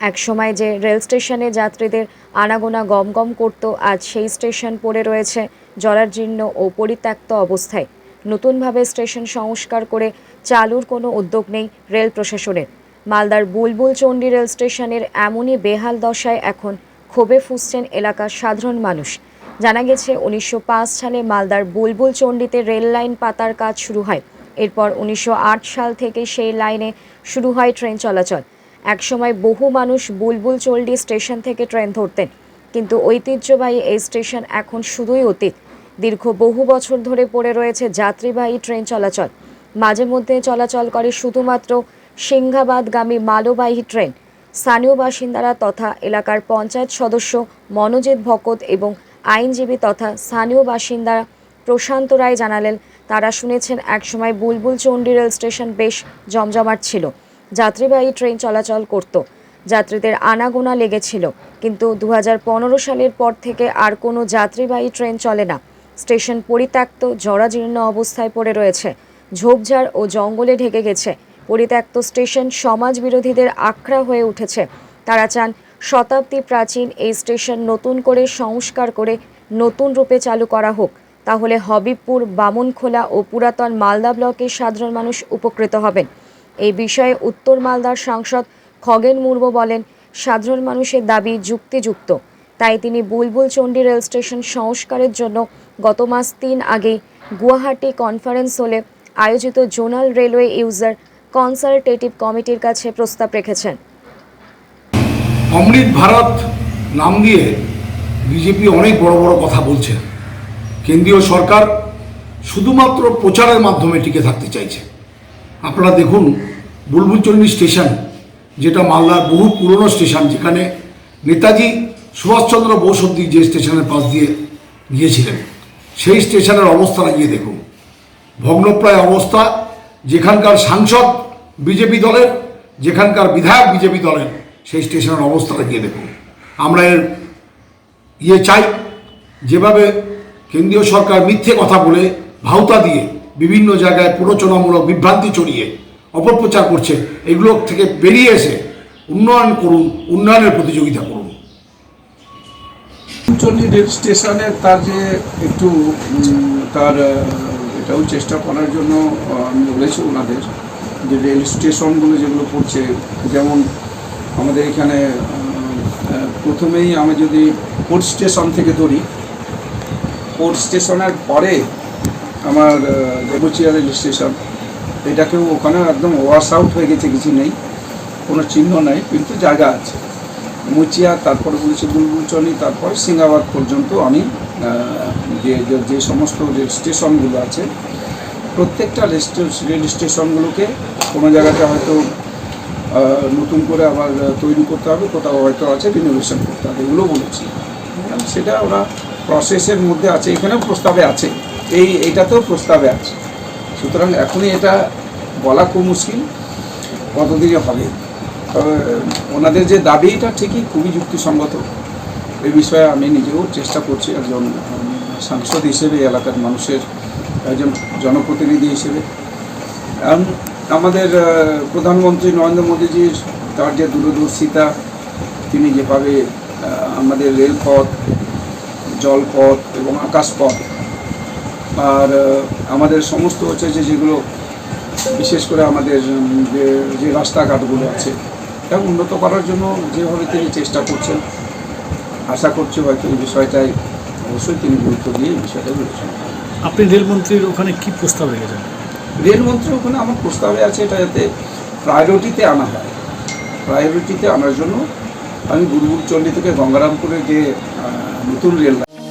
একসময় যে রেল স্টেশনে যাত্রীদের আনাগোনা গমগম করত, আজ সেই স্টেশন পড়ে রয়েছে জরাজীর্ণ ও পরিত্যক্ত অবস্থায়। নতুনভাবে স্টেশন সংস্কার করে চালুর কোনো উদ্যোগ নেই রেল প্রশাসনের। মালদার বুলবুল চণ্ডী রেল স্টেশনের এমনই বেহাল দশায় এখন ক্ষোভে ফুসছেন এলাকার সাধারণ মানুষ। জানা গেছে, উনিশশো পাঁচ সালে মালদার বুলবুল চণ্ডীতে রেল লাইন পাতার কাজ শুরু হয়। এরপর উনিশশো আট সাল থেকে সেই লাইনে শুরু হয় ট্রেন চলাচল। একসময় বহু মানুষ বুলবুল চণ্ডী স্টেশন থেকে ট্রেন ধরতেন। কিন্তু ঐতিহ্যবাহী এই স্টেশন এখন শুধুই অতীত। দীর্ঘ বহু বছর ধরে পড়ে রয়েছে যাত্রীবাহী ট্রেন চলাচল। মাঝে মধ্যে চলাচল করে শুধুমাত্র সিংহাবাদগামী মালবাহী ট্রেন। স্থানীয় বাসিন্দারা তথা এলাকার পঞ্চায়েত সদস্য মনোজিৎ ভকত এবং আইনজীবী তথা স্থানীয় বাসিন্দারা প্রশান্ত রায় জানালেন, তারা শুনেছেন একসময় বুলবুল চণ্ডী রেল স্টেশন বেশ জমজমাট ছিল। যাত্রীবাহী ট্রেন চলাচল করত। যাত্রীদের আনাগোনা লেগেছিল, কিন্তু দু হাজার পনেরো সালের পর থেকে আর কোনো যাত্রীবাহী ট্রেন চলে না। স্টেশন পরিত্যক্ত, জরাজীর্ণ অবস্থায় পড়ে রয়েছে। ঝোপঝাড় ও জঙ্গলে ঢেকে গেছে। পরিত্যক্ত স্টেশন সমাজ বিরোধীদের আখড়া হয়ে উঠেছে। তারা চান শতাব্দী প্রাচীন এই স্টেশন নতুন করে সংস্কার করে নতুন রূপে চালু করা হোক। তাহলে হবিবপুর, বামনখোলা ও পুরাতন মালদা ব্লকের সাধারণ মানুষ উপকৃত হবেন। এই বিষয়ে উত্তর মালদার সাংসদ খগেন মুর্মু বলেন, সাধারণ মানুষের দাবি যুক্তিযুক্ত। তাই তিনি বুলবুল চণ্ডী রেল স্টেশন সংস্কারের জন্য গত মাস তিন আগে গুয়াহাটি কনফারেন্স হলে আয়োজিত জোনাল রেলওয়ে ইউজার কনসালটেটিভ কমিটির কাছে প্রস্তাব রেখেছেন। অমৃত ভারত নাম দিয়ে বিজেপি অনেক বড় বড় কথা বলছে। কেন্দ্রীয় সরকার শুধুমাত্র প্রচারের মাধ্যমে টিকে থাকতে চাইছে। আপনারা দেখুন বুলবুলচন্ডী স্টেশন, যেটা মালদার বহু পুরনো স্টেশন, যেখানে নেতাজি সুভাষচন্দ্র বোস অব্দি যে স্টেশনের পাশ দিয়ে গিয়েছিলেন, সেই স্টেশনের অবস্থাটা গিয়ে দেখুন। ভগ্নপ্রায় অবস্থা, যেখানকার সাংসদ বিজেপি দলের, যেখানকার বিধায়ক বিজেপি দলের, সেই স্টেশনের অবস্থাটা গিয়ে দেখুন। আমরা এর ইয়ে চাই, যেভাবে কেন্দ্রীয় সরকার মিথ্যে কথা বলে ভাওতা দিয়ে বিভিন্ন জায়গায় প্ররোচনামূলক বিভ্রান্তি চড়িয়ে অপপ্রচার করছে, এগুলো থেকে বেরিয়ে এসে উন্নয়ন করুন, উন্নয়নের প্রতিযোগিতা করুন। চল্লি রেল স্টেশনে তার যে একটু তার এটাও চেষ্টা করার জন্য আমি বলেছি ওনাদের যে রেল স্টেশনগুলো যেগুলো পড়ছে যেমন আমাদের এখানে প্রথমেই আমি যদি পোর্ট স্টেশন থেকে ধরি, পোর্ট স্টেশনের পরে আমার দেবচিয়া রেল স্টেশন এটাকেও ওখানে একদম ওয়াশ আউট হয়ে গেছে, কিছু নেই, কোনো চিহ্ন নেই, কিন্তু জায়গা আছে। মুচিয়া, তারপরে বলেছি বুলবুলচনি, তারপর সিঙ্গাবাদ পর্যন্ত আমি যে, যে- সমস্ত রেল স্টেশনগুলো আছে, প্রত্যেকটা রেল স্টেশনগুলোকে কোনো জায়গাতে হয়তো নতুন করে আবার তৈরি করতে হবে, কোথাও হয়তো আছে রিনোভেশন করতে হবে, এগুলো বলেছি। সেটা ওরা প্রসেসের মধ্যে আছে, এখানেও প্রস্তাবে আছে, এই এইটাতেও প্রস্তাবে আছে। সুতরাং এখনই এটা বলা খুব মুশকিল, কতদিনে হবে? তবে ওনাদের যে দাবি এটা ঠিকই খুবই যুক্তিসঙ্গত। এই বিষয়ে আমি নিজেও চেষ্টা করছি একজন সাংসদ হিসেবে এলাকার মানুষের একজন জনপ্রতিনিধি হিসেবে। আমাদের প্রধানমন্ত্রী নরেন্দ্র মোদীজির তার যে দূরদর্শিতা, তিনি যেভাবে আমাদের রেলপথ, জলপথ এবং আকাশপথ, আর আমাদের সমস্ত হচ্ছে যে যেগুলো বিশেষ করে আমাদের যে যে রাস্তাঘাটগুলো আছে এটা উন্নত করার জন্য যেভাবে তিনি চেষ্টা করছেন আশা করছি হয়তো এই বিষয়টাই অবশ্যই তিনি গুরুত্ব দিয়ে এই বিষয়টা বিবেচনা আপনি রেলমন্ত্রীর ওখানে কি প্রস্তাব রেখেছেন? রেলমন্ত্রী ওখানে আমার প্রস্তাবে আছে এটা যাতে প্রায়োরিটিতে আনা হয়। প্রায়োরিটিতে আনার জন্য আমি বুলবুল চণ্ডী থেকে গঙ্গারামপুরে যে নতুন রেল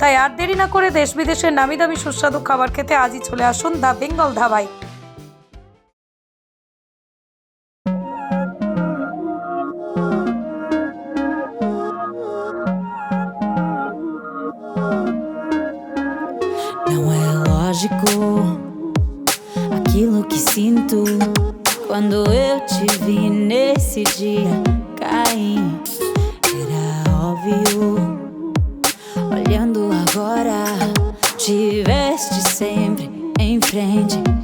তাই আর দেরি না করে দেশ বিদেশের নামি দামি সুস্বাদু খাবার খেতে আজই চলে আসুন দা Bengal ধাবাই Aquilo que sinto quando eu te vi nesse dia cair. agora. Te veste sempre em frente.